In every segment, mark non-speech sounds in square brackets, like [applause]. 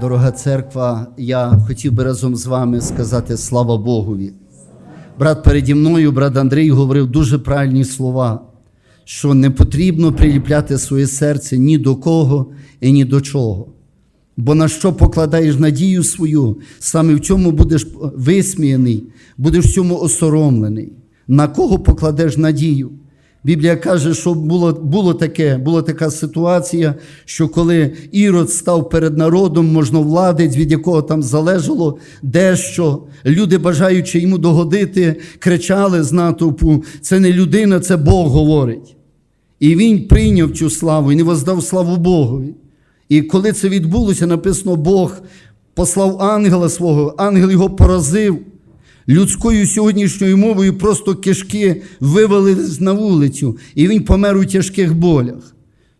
Дорога церква, я хотів би разом з вами сказати слава Богові. Брат переді мною, брат Андрій, говорив дуже правильні слова, що не потрібно приліпляти своє серце ні до кого і ні до чого. Бо на що покладаєш надію свою, саме в цьому будеш висміяний, будеш в цьому осоромлений. На кого покладеш надію? Біблія каже, що було було, таке, була така ситуація, що коли Ірод став перед народом, можновладець, від якого там залежало дещо, люди, бажаючи йому догодити, кричали з натовпу: це не людина, це Бог говорить. І він прийняв цю славу і не воздав славу Богові. І коли це відбулося, написано, Бог послав ангела свого, ангел його поразив. Людською сьогоднішньою мовою просто кишки вивалились на вулицю, і він помер у тяжких болях.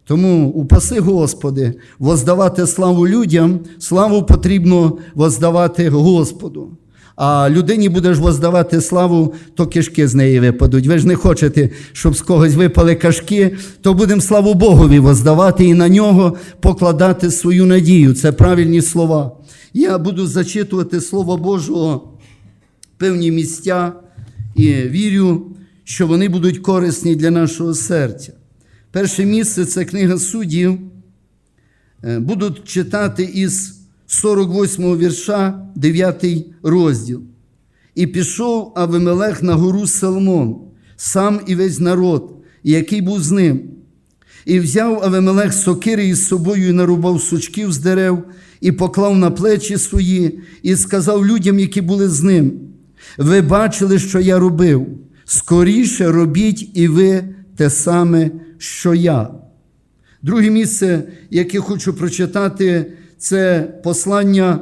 Тому упаси, Господи, воздавати славу людям, славу потрібно воздавати Господу. А людині будеш воздавати славу, то кишки з неї випадуть. Ви ж не хочете, щоб з когось випали кашки, то будемо славу Богові воздавати і на нього покладати свою надію. Це правильні слова. Я буду зачитувати Слово Божого певні місця і вірю, що вони будуть корисні для нашого серця. Перше місце це книга суддів. Е, Будуть читати із 48 вірша, 9 розділ. І пішов Авимелех на гору Салмон, сам і весь народ, який був з ним. І взяв Авимелех сокири із собою і нарубав сучків з дерев, і поклав на плечі свої, і сказав людям, які були з ним: ви бачили, що я робив. Скоріше робіть і ви те саме, що я. Друге місце, яке хочу прочитати, це послання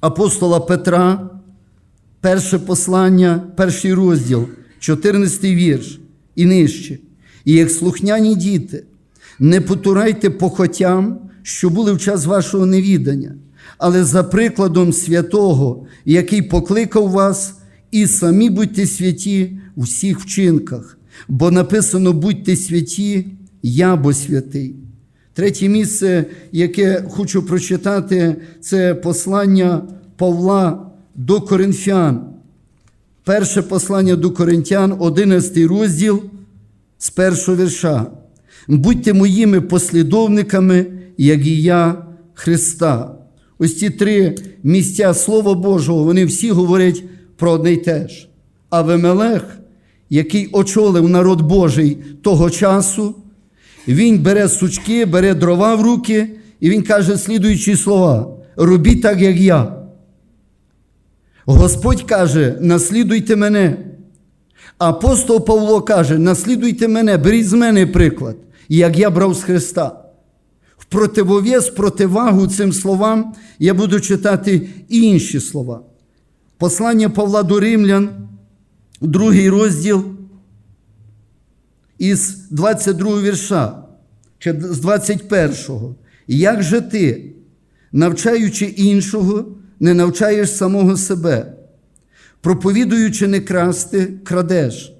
апостола Петра, перше послання, перший розділ, 14 вірш і нижче. І як слухняні діти, не потурайте похотям, що були в час вашого невідання, але за прикладом святого, який покликав вас, і самі будьте святі у всіх вчинках, бо написано будьте святі, я бо святий. Третє місце, яке хочу прочитати, це послання Павла до Коринфян. Перше послання до Коринтян, 11 розділ з першого вірша. Будьте моїми послідовниками, як і я Христа. Ось ці три місця Слова Божого, вони всі говорять про одне й те ж. Авимелех, який очолив народ Божий того часу, він бере сучки, бере дрова в руки, і він каже слідуючі слова: робіть так, як я. Господь каже, наслідуйте мене. Апостол Павло каже, наслідуйте мене, беріть з мене приклад, як я брав з Христа. В противовес, противагу цим словам я буду читати інші слова. Послання Павла до Римлян, другий розділ із 22 вірша, чи з 21-го. Як же ти, навчаючи іншого, не навчаєш самого себе, проповідуючи не красти, крадеш,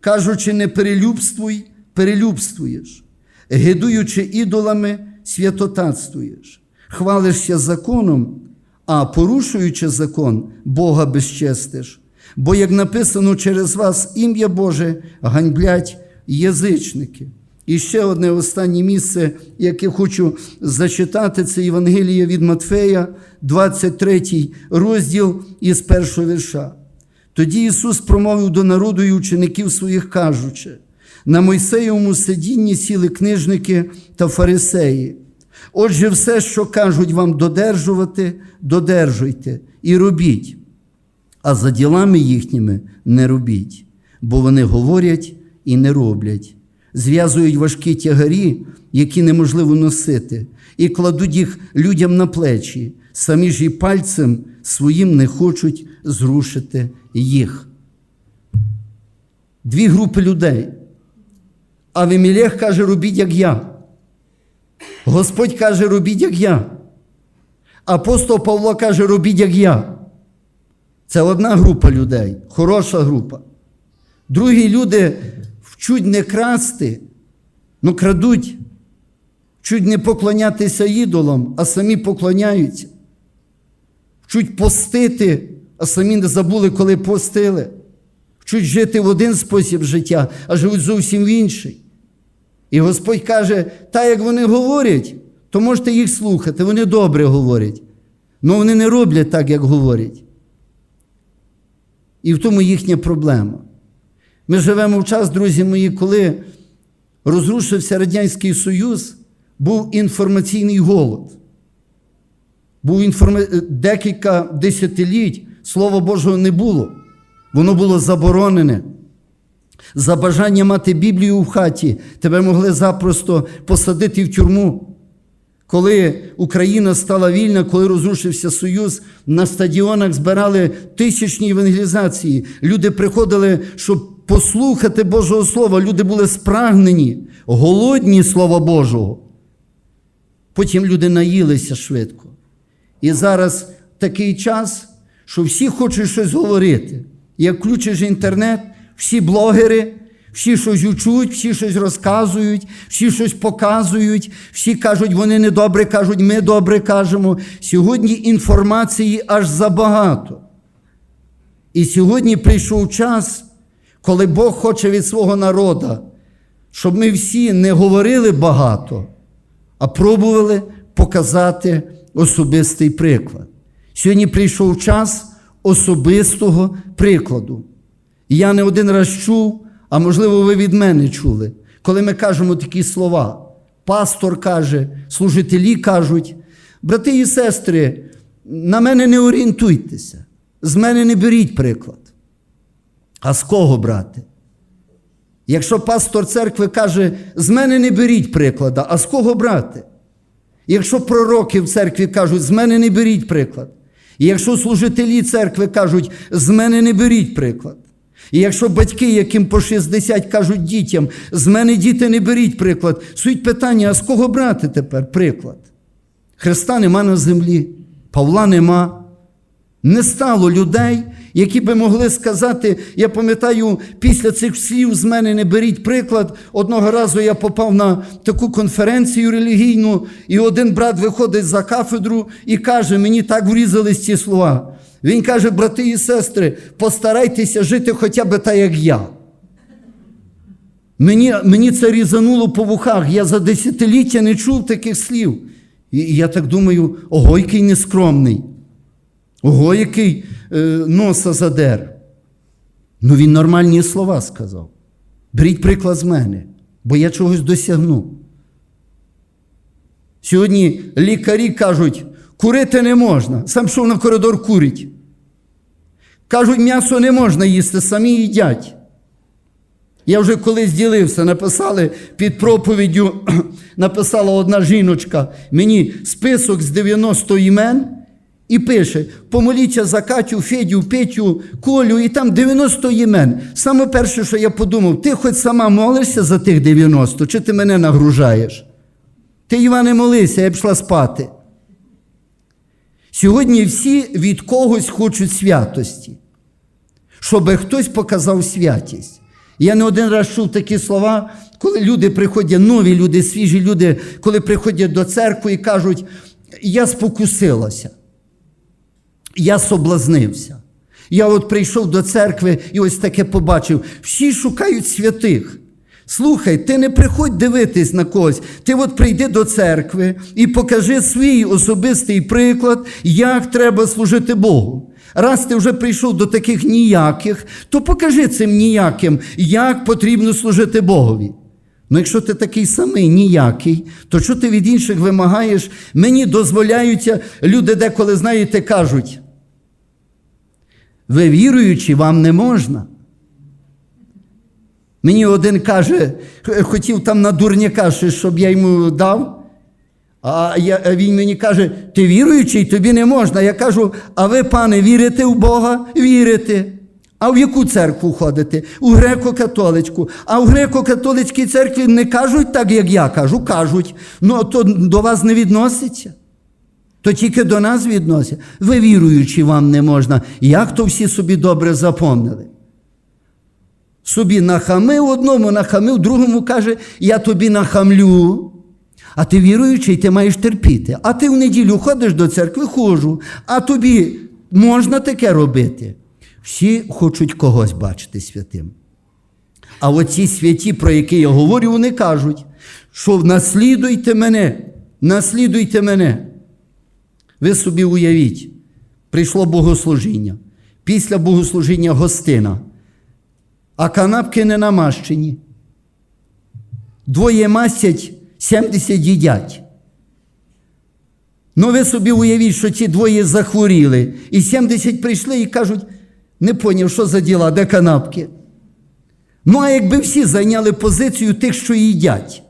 кажучи, не перелюбствуй, перелюбствуєш, гидуючи ідолами, святотатствуєш, хвалишся законом, а порушуючи закон, Бога безчестиш. Бо, як написано через вас ім'я Боже, ганьблять язичники. І ще одне останнє місце, яке хочу зачитати, це Євангеліє від Матфея, 23 розділ із першого вірша. Тоді Ісус промовив до народу і учеників своїх, кажучи: на Мойсеєвому сидінні сіли книжники та фарисеї. Отже, все, що кажуть вам додержувати, додержуйте і робіть, а за ділами їхніми не робіть, бо вони говорять і не роблять зв'язують важкі тягарі, які неможливо носити, і кладуть їх людям на плечі, самі ж і пальцем своїм не хочуть зрушити їх. Дві групи людей. Авімілех каже, робіть, як я. Господь каже, робіть, як я. Апостол Павло каже, робіть, як я. Це одна група людей, хороша група. Другі люди вчуть не красти, ну крадуть. Вчуть не поклонятися ідолам, а самі поклоняються. Вчуть постити, а самі не забули, коли постили. Вчуть жити в один спосіб життя, а живуть зовсім в інший. І Господь каже: та як вони говорять, то можете їх слухати, вони добре говорять. Але вони не роблять так, як говорять. І в тому їхня проблема. Ми живемо в час, друзі мої, коли розрушився Радянський Союз, був інформаційний голод. Був інформа... декілька десятиліть Слова Божого не було. Воно було заборонене. За бажання мати Біблію в хаті тебе могли запросто посадити в тюрму. Коли Україна стала вільна, коли розрушився Союз, на стадіонах збирали тисячні евангелізації. Люди приходили, щоб послухати Божого Слова. Люди були спрагнені, голодні Слова Божого. Потім люди наїлися швидко. І зараз такий час, що всі хочуть щось говорити. Як включиш інтернет, всі блогери, всі щось учуть, всі щось розказують, всі щось показують, всі кажуть, вони не добре кажуть, ми добре кажемо. Сьогодні інформації аж забагато. І сьогодні прийшов час, коли Бог хоче від свого народу, щоб ми всі не говорили багато, а пробували показати особистий приклад. Сьогодні прийшов час особистого прикладу. І я не один раз чув, а можливо, ви від мене чули, коли ми кажемо такі слова. Пастор каже, служителі кажуть, брати і сестри, на мене не орієнтуйтеся, з мене не беріть приклад. А з кого брати? Якщо пастор церкви каже, з мене не беріть приклада, а з кого брати? Якщо пророки в церкві кажуть, з мене не беріть приклад. І якщо служителі церкви кажуть, з мене не беріть приклад. І якщо батьки, яким по 60 кажуть дітям, з мене діти не беріть приклад, суть питання, а з кого брати тепер приклад? Христа нема на землі, Павла нема. Не стало людей, які би могли сказати, я пам'ятаю, після цих слів з мене не беріть приклад. Одного разу я попав на таку конференцію релігійну, і один брат виходить за кафедру і каже, мені так врізались ці слова. Він каже, брати і сестри, постарайтеся жити хоча б так, як я. Мені, мені це різануло по вухах. Я за десятиліття не чув таких слів. І я так думаю, ого, який нескромний. Ого, який е, носа задер. Ну він нормальні слова сказав. Беріть приклад з мене, бо я чогось досягну. Сьогодні лікарі кажуть, курити не можна. Сам пішов на коридор курить. Кажуть, м'ясо не можна їсти, самі їдять. Я вже колись ділився, написали під проповіддю, [clears throat] написала одна жіночка мені список з 90 імен і пише: помоліться за Катю, Федю, Петю, Колю, і там 90 імен. Саме перше, що я подумав, ти хоч сама молишся за тих 90, чи ти мене нагружаєш? Ти, Іване, молися, я пішла спати. Сьогодні всі від когось хочуть святості, щоб хтось показав святість. Я не один раз чув такі слова, коли люди приходять, нові люди, свіжі люди, коли приходять до церкви і кажуть, я спокусилася, я соблазнився. Я от прийшов до церкви і ось таке побачив. Всі шукають святих. Слухай, ти не приходь дивитись на когось. Ти от прийди до церкви і покажи свій особистий приклад, як треба служити Богу. Раз ти вже прийшов до таких ніяких, то покажи цим ніяким, як потрібно служити Богові. Ну, якщо ти такий самий ніякий, то що ти від інших вимагаєш? Мені дозволяються, люди деколи, знаєте, кажуть, ви віруючі, вам не можна. Мені один каже, хотів там на дурняка, щоб я йому дав. А я, він мені каже, ти віруючий, тобі не можна. Я кажу, а ви, пане, вірите в Бога? Вірите. А в яку церкву ходите? У греко-католицьку. А в греко-католицькій церкві не кажуть так, як я кажу, кажуть. Ну, то до вас не відноситься. То тільки до нас відносять. Ви віруючі, вам не можна. Як то всі собі добре запомнили? Собі нахамив одному, нахамив, другому каже, я тобі нахамлю. А ти віруючий, ти маєш терпіти. А ти в неділю ходиш до церкви, ходжу, а тобі можна таке робити. Всі хочуть когось бачити святим. А оці святі, про які я говорю, вони кажуть, що наслідуйте мене, наслідуйте мене. Ви собі уявіть, прийшло богослужіння. Після богослужіння гостина, а канапки не намащені. Двоє мастять, 70 їдять. Ну ви собі уявіть, що ці двоє захворіли. І 70 прийшли і кажуть, не поняв, що за діла, де канапки. Ну, а якби всі зайняли позицію тих, що їдять.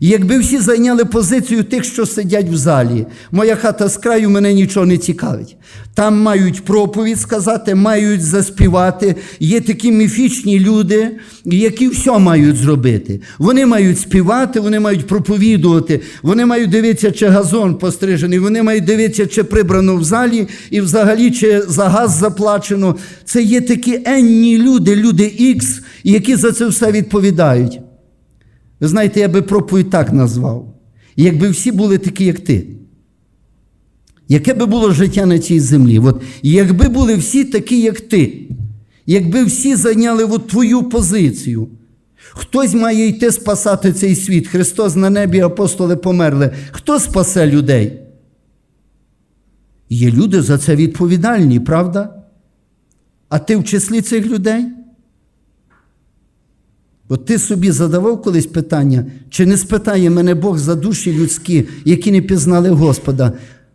І якби всі зайняли позицію тих, що сидять в залі, моя хата з краю мене нічого не цікавить. Там мають проповідь сказати, мають заспівати. Є такі міфічні люди, які все мають зробити. Вони мають співати, вони мають проповідувати, вони мають дивитися, чи газон пострижений, вони мають дивитися, чи прибрано в залі, і взагалі чи за газ заплачено. Це є такі енні люди, люди Ікс, які за це все відповідають. Ви знаєте, я би проповідь так назвав. Якби всі були такі, як ти. Яке би було життя на цій землі? От, якби були всі такі, як ти, якби всі зайняли от твою позицію, хтось має йти спасати цей світ. Христос на небі, апостоли померли. Хто спасе людей? Є люди за це відповідальні, правда? А ти в числі цих людей? От ти собі задавав колись питання, чи не спитає мене Бог за душі людські, які не пізнали Господа,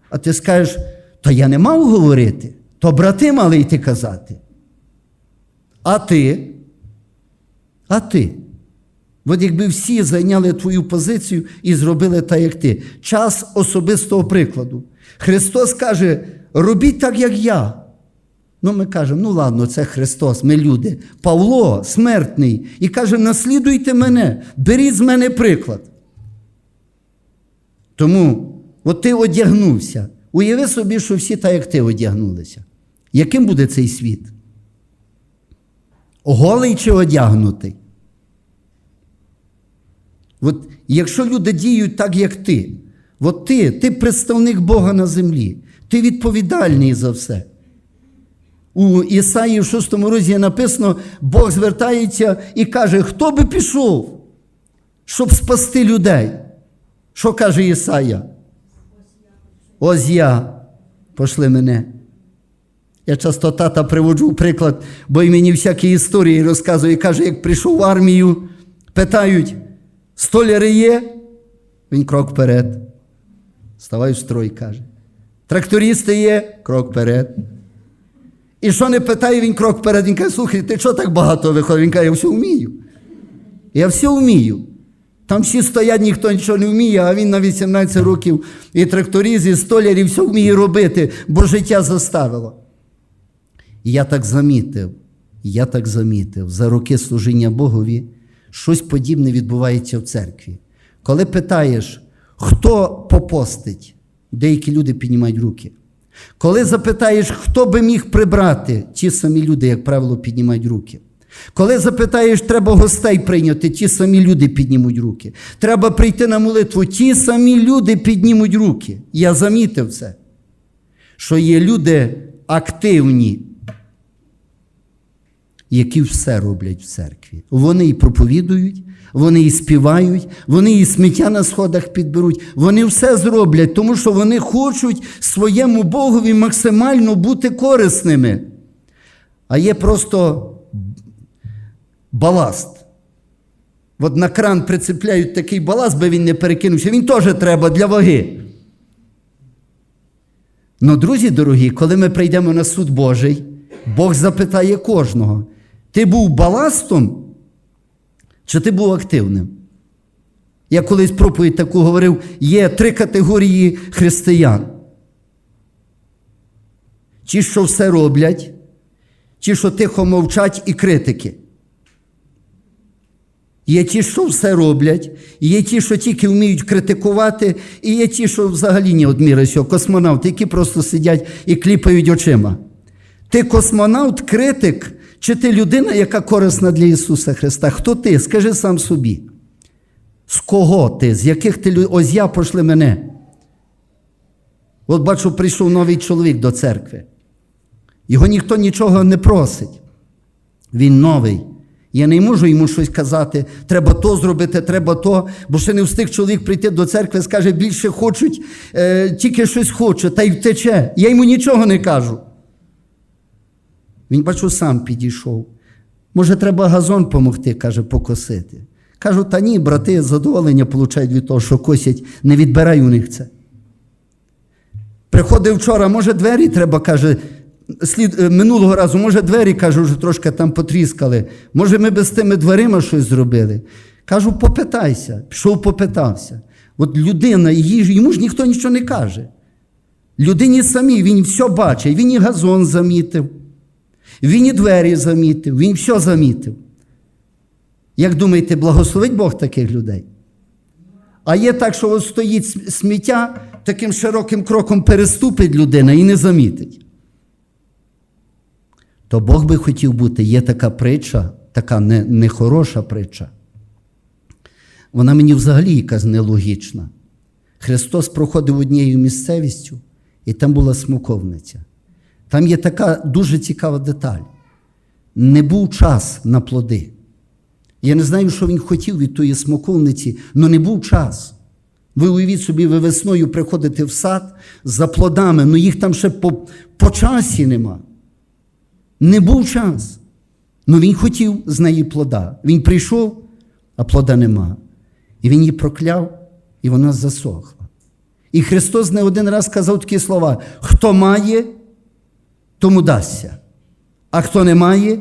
а ти скажеш, то я не мав говорити, то брати мали йти казати. А ти? А ти? От якби всі зайняли твою позицію і зробили так, як ти. Час особистого прикладу. Христос каже: робіть так, як я. Ну, ми кажемо, ну ладно, це Христос, ми люди. Павло смертний, і каже: наслідуйте мене, беріть з мене приклад. Тому, от ти одягнувся. Уяви собі, що всі так, як ти одягнулися. Яким буде цей світ? Голий чи одягнутий? От якщо люди діють так, як ти, от ти, ти представник Бога на землі, ти відповідальний за все. У Ісаї в 6 розділі написано, Бог звертається і каже, хто би пішов, щоб спасти людей? Що каже Ісая? Ось я, пошли мене. Я часто тата приводжу в приклад, бо й мені всякі історії розказує. Каже, як прийшов в армію, питають, столяри є? Він крок вперед. Ставай в строй, каже. Трактористи є, крок вперед. І що не питає, він крок вперед, він каже, слухай, ти чого так багато виходить? Він каже, я все вмію. Я все вмію. Там всі стоять, ніхто нічого не вміє, а він на 18 років і тракторист, і столяр, і все вміє робити, бо життя заставило. Я так замітив, я так замітив, за роки служіння Богові щось подібне відбувається в церкві. Коли питаєш, хто попостить, деякі люди піднімають руки. Коли запитаєш, хто би міг прибрати, ті самі люди, як правило, піднімають руки. Коли запитаєш, треба гостей прийняти, ті самі люди піднімуть руки. Треба прийти на молитву, ті самі люди піднімуть руки. Я замітив це, що є люди активні, які все роблять в церкві. Вони і проповідують, вони і співають, вони і сміття на сходах підберуть. Вони все зроблять, тому що вони хочуть своєму Богові максимально бути корисними. А є просто баласт. От на кран прицепляють такий баласт, би він не перекинувся. Він теж треба для ваги. Ну, друзі дорогі, коли ми прийдемо на суд Божий, Бог запитає кожного: ти був баластом чи ти був активним? Я колись проповідь таку говорив: є три категорії християн. Ті, що все роблять, ті, що тихо мовчать, і критики. Є ті, що все роблять, є ті, що тільки вміють критикувати, і є ті, що взагалі не сього, космонавти, які просто сидять і кліпають очима. Ти космонавт, критик, чи ти людина, яка корисна для Ісуса Христа? Хто ти? Скажи сам собі. З кого ти? З яких ти людей? Ось я пошли мене. От бачу, прийшов новий чоловік до церкви. Його ніхто нічого не просить. Він новий. Я не можу йому щось казати, треба то зробити, треба то, бо ще не встиг чоловік прийти до церкви, скаже, більше хочуть, е, тільки щось хоче, та й втече. Я йому нічого не кажу. Він, бачу, сам підійшов. Може, треба газон помогти, каже, покосити. Кажу, та ні, брати задоволення получають від того, що косять, не відбирай у них це. Приходив вчора, може, двері треба, каже, слід, е, минулого разу, може, двері, каже, вже трошки там потріскали. Може, ми би з тими дверима щось зробили. Кажу, попитайся. Пішов, попитався. От людина, її, йому ж ніхто нічого не каже. Людині самі, він все бачить, він і газон замітив, він і двері замітив, він все замітив. Як думаєте, благословить Бог таких людей? А є так, що от стоїть сміття, таким широким кроком переступить людина і не замітить. То Бог би хотів бути, є така притча, така не- нехороша притча. Вона мені взагалі якась нелогічна. Христос проходив однією місцевістю, і там була смоковниця. Там є така дуже цікава деталь. Не був час на плоди. Я не знаю, що він хотів від тої смоковниці, але не був час. Ви уявіть собі, ви весною приходите в сад за плодами, але їх там ще по, по часі нема. Не був час. Ну він хотів з неї плода. Він прийшов, а плода нема. І він її прокляв, і вона засохла. І Христос не один раз сказав такі слова: хто має, тому дасться. А хто не має,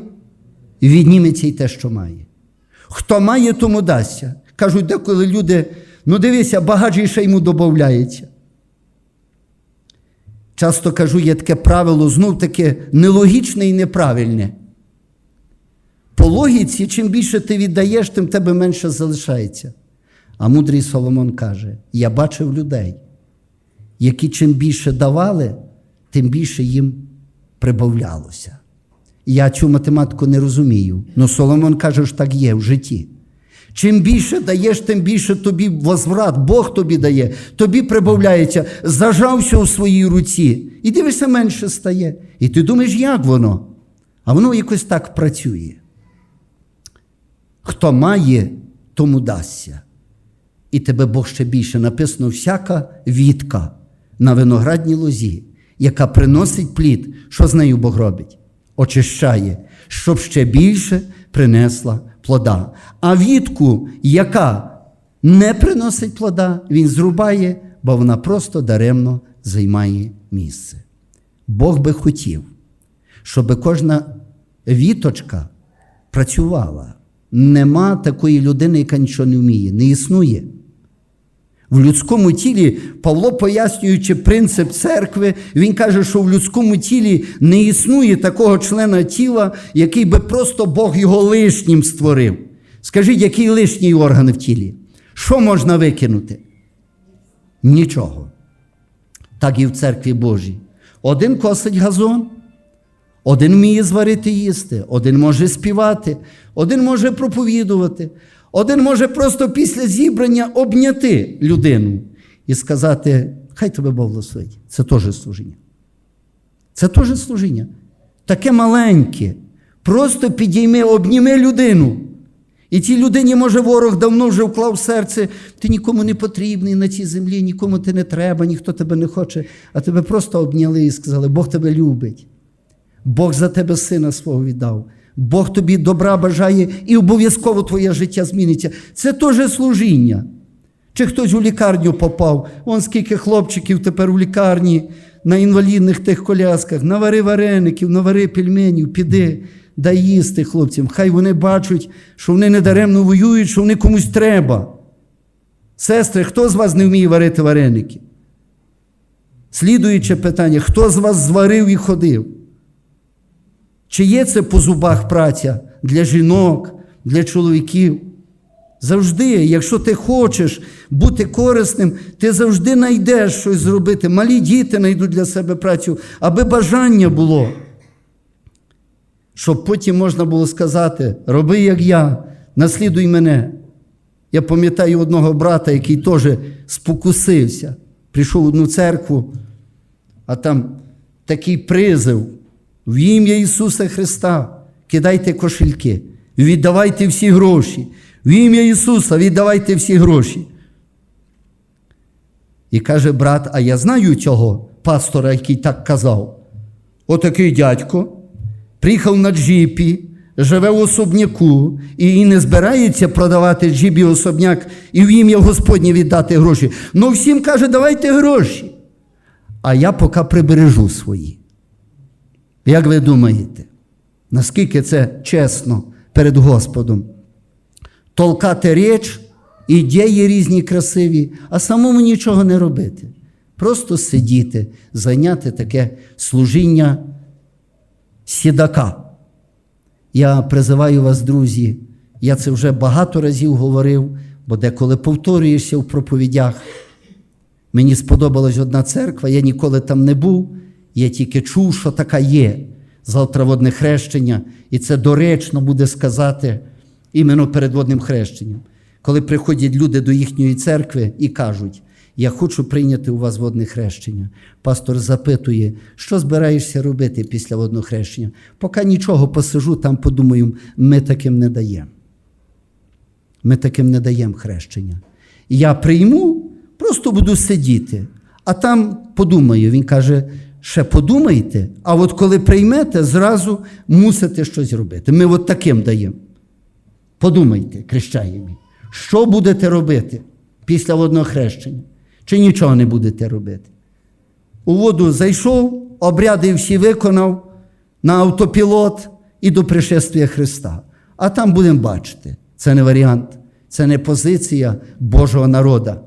відніметься й те, що має. Хто має, тому дасться. Кажуть, деколи люди, ну дивися, ще йому додається. Часто кажу, є таке правило, знов таке нелогічне і неправильне. По логіці, чим більше ти віддаєш, тим тебе менше залишається. А мудрий Соломон каже: я бачив людей, які чим більше давали, тим більше їм прибавлялося. Я цю математику не розумію. але Соломон каже, що так є в житті. Чим більше даєш, тим більше тобі возврат, Бог тобі дає, тобі прибавляється, зажався у своїй руці, і дивишся, менше стає. І ти думаєш, як воно? А воно якось так працює. Хто має, тому дасться. І тебе Бог ще більше написано всяка вітка на виноградній лозі, яка приносить плід, що з нею Бог робить? Очищає, щоб ще більше принесла плода. А вітку, яка не приносить плода, він зрубає, бо вона просто даремно займає місце. Бог би хотів, щоб кожна віточка працювала. Нема такої людини, яка нічого не вміє, не існує. В людському тілі Павло, пояснюючи принцип церкви, він каже, що в людському тілі не існує такого члена тіла, який би просто Бог його лишнім створив. Скажіть, який лишній орган в тілі? Що можна викинути? Нічого. Так і в церкві Божій. Один косить газон, один вміє зварити їсти, один може співати, один може проповідувати, один може просто після зібрання обняти людину і сказати, хай тебе благословить. Це теж служіння. Це теж служіння. Таке маленьке. Просто підійми, обніми людину. І цій людині, може, ворог давно вже вклав серце, ти нікому не потрібний на цій землі, нікому ти не треба, ніхто тебе не хоче, а тебе просто обняли і сказали, Бог тебе любить. Бог за тебе сина свого віддав. Бог тобі добра бажає і обов'язково твоє життя зміниться. Це теж служіння. Чи хтось у лікарню попав, вон скільки хлопчиків тепер у лікарні на інвалідних тих колясках, навари вареників, навари пельменів, піди, дай їсти хлопцям. Хай вони бачать, що вони недаремно воюють, що вони комусь треба. Сестри, хто з вас не вміє варити вареники? Слідуюче питання: хто з вас зварив і ходив? Чи є це по зубах праця для жінок, для чоловіків? Завжди, якщо ти хочеш бути корисним, ти завжди знайдеш щось зробити. Малі діти знайдуть для себе працю, аби бажання було. Щоб потім можна було сказати: роби, як я, наслідуй мене. Я пам'ятаю одного брата, який теж спокусився. Прийшов в одну церкву, а там такий призив в ім'я Ісуса Христа. Кидайте кошельки, віддавайте всі гроші. В ім'я Ісуса віддавайте всі гроші. І каже брат, а я знаю цього пастора, який так казав. Отакий дядько приїхав на джипі, живе в особняку і не збирається продавати джіп особняк і в ім'я Господнє віддати гроші. Ну всім каже, давайте гроші. А я поки прибережу свої. Як ви думаєте, наскільки це чесно перед Господом? Толкати річ, ідеї різні красиві, а самому нічого не робити. Просто сидіти, зайняти таке служіння сідака. Я призиваю вас, друзі, я це вже багато разів говорив, бо деколи повторюєшся в проповідях. Мені сподобалась одна церква, я ніколи там не був, я тільки чув, що така є. Завтра водне хрещення, і це доречно буде сказати іменно перед водним хрещенням. Коли приходять люди до їхньої церкви і кажуть, я хочу прийняти у вас водне хрещення. Пастор запитує, що збираєшся робити після водного хрещення? Поки нічого посижу, там подумаю, ми таким не даємо. Ми таким не даємо хрещення. Я прийму, просто буду сидіти, а там подумаю. Він каже, ще подумайте, а от коли приймете, зразу мусите щось робити. Ми от таким даємо. Подумайте, крещаємі, що будете робити після водного хрещення? Чи нічого не будете робити? У воду зайшов, обряди всі виконав на автопілот і до пришествия Христа. А там будемо бачити. Це не варіант, це не позиція Божого народа.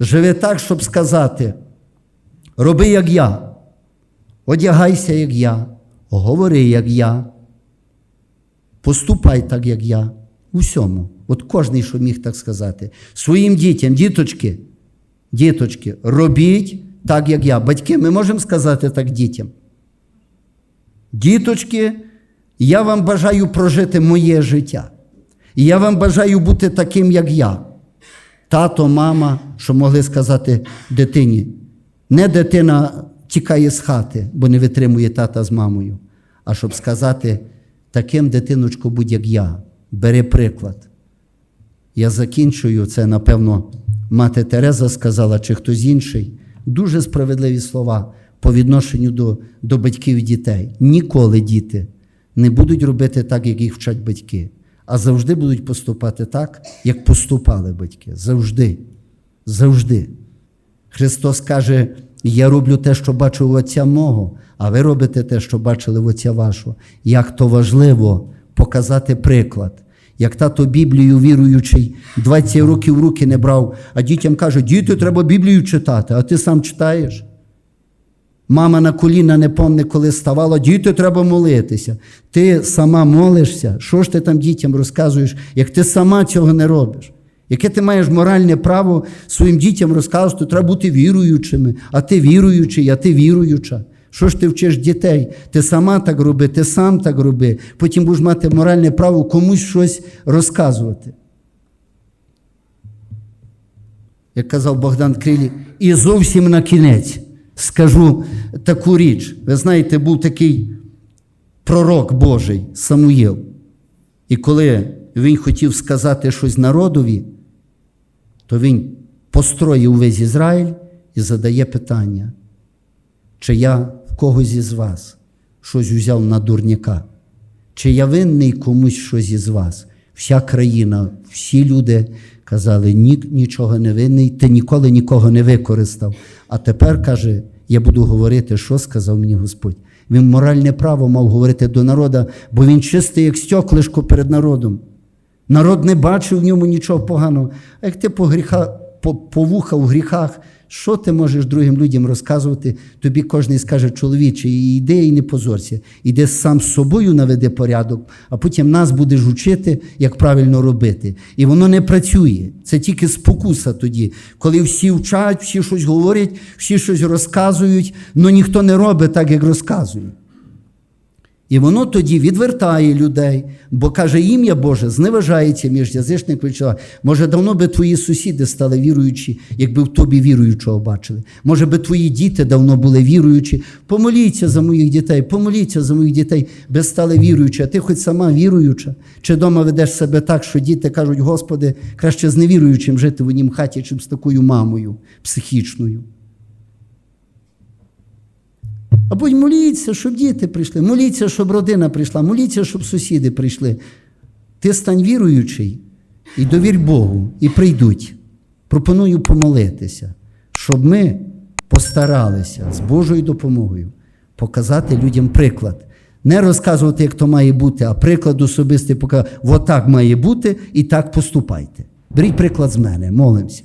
Живи так, щоб сказати: роби, як я, одягайся, як я, говори, як я, поступай так, як я. У всьому. От кожний, що міг так сказати. Своїм дітям, діточки, діточки, робіть так, як я. Батьки, ми можемо сказати так дітям. Діточки, я вам бажаю прожити моє життя. І я вам бажаю бути таким, як я. Тато, мама, що могли сказати дитині. Не дитина тікає з хати, бо не витримує тата з мамою, а щоб сказати, таким дитиночку будь як я. Бери приклад. Я закінчую це, напевно, мати Тереза сказала, чи хтось інший. Дуже справедливі слова по відношенню до, до батьків і дітей. Ніколи діти не будуть робити так, як їх вчать батьки, а завжди будуть поступати так, як поступали батьки. Завжди. Завжди. Христос каже: Я роблю те, що бачив Отця мого, а ви робите те, що бачили в Отця вашого. Як то важливо показати приклад. Як тато Біблію віруючий 20 років в руки не брав, а дітям каже, діти, треба Біблію читати, а ти сам читаєш. Мама на коліна не помне, коли ставала, діти, треба молитися. Ти сама молишся, що ж ти там дітям розказуєш, як ти сама цього не робиш? Яке ти маєш моральне право своїм дітям розказувати, що треба бути віруючими, а ти віруючий, а ти віруюча. Що ж ти вчиш дітей? Ти сама так роби, ти сам так роби. Потім будеш мати моральне право комусь щось розказувати. Як казав Богдан Крилі, і зовсім на кінець скажу таку річ. Ви знаєте, був такий пророк Божий Самуїл. І коли він хотів сказати щось народові, то він построїв весь Ізраїль і задає питання, чи я в когось із вас щось взяв на дурняка, чи я винний комусь щось із вас. Вся країна, всі люди казали, ні, нічого не винний, ти ніколи нікого не використав. А тепер каже, я буду говорити, що сказав мені Господь. Він моральне право мав говорити до народу, бо він чистий, як стеклишко перед народом. Народ не бачив в ньому нічого поганого. А як ти по, по, по вуха в гріхах, що ти можеш другим людям розказувати? Тобі кожен скаже, чоловіче, йди і не позорся. Іди сам з собою наведи порядок, а потім нас будеш вчити, як правильно робити. І воно не працює. Це тільки спокуса тоді, коли всі вчать, всі щось говорять, всі щось розказують, але ніхто не робить так, як розказує. І воно тоді відвертає людей, бо каже, ім'я Боже зневажається між язичниками. Може, давно би твої сусіди стали віруючі, якби в тобі віруючого бачили. Може би твої діти давно були віруючі. Помоліться за моїх дітей, помоліться за моїх дітей, би стали віруючі. А ти хоч сама віруюча, чи вдома ведеш себе так, що діти кажуть, Господи, краще з невіруючим жити в однім хаті, чим з такою мамою психічною. Й моліться, щоб діти прийшли, моліться, щоб родина прийшла, моліться, щоб сусіди прийшли. Ти стань віруючий і довір Богу, і прийдуть. Пропоную помолитися, щоб ми постаралися з Божою допомогою показати людям приклад. Не розказувати, як то має бути, а приклад особистий показати, отак має бути і так поступайте. Беріть приклад з мене, молимося.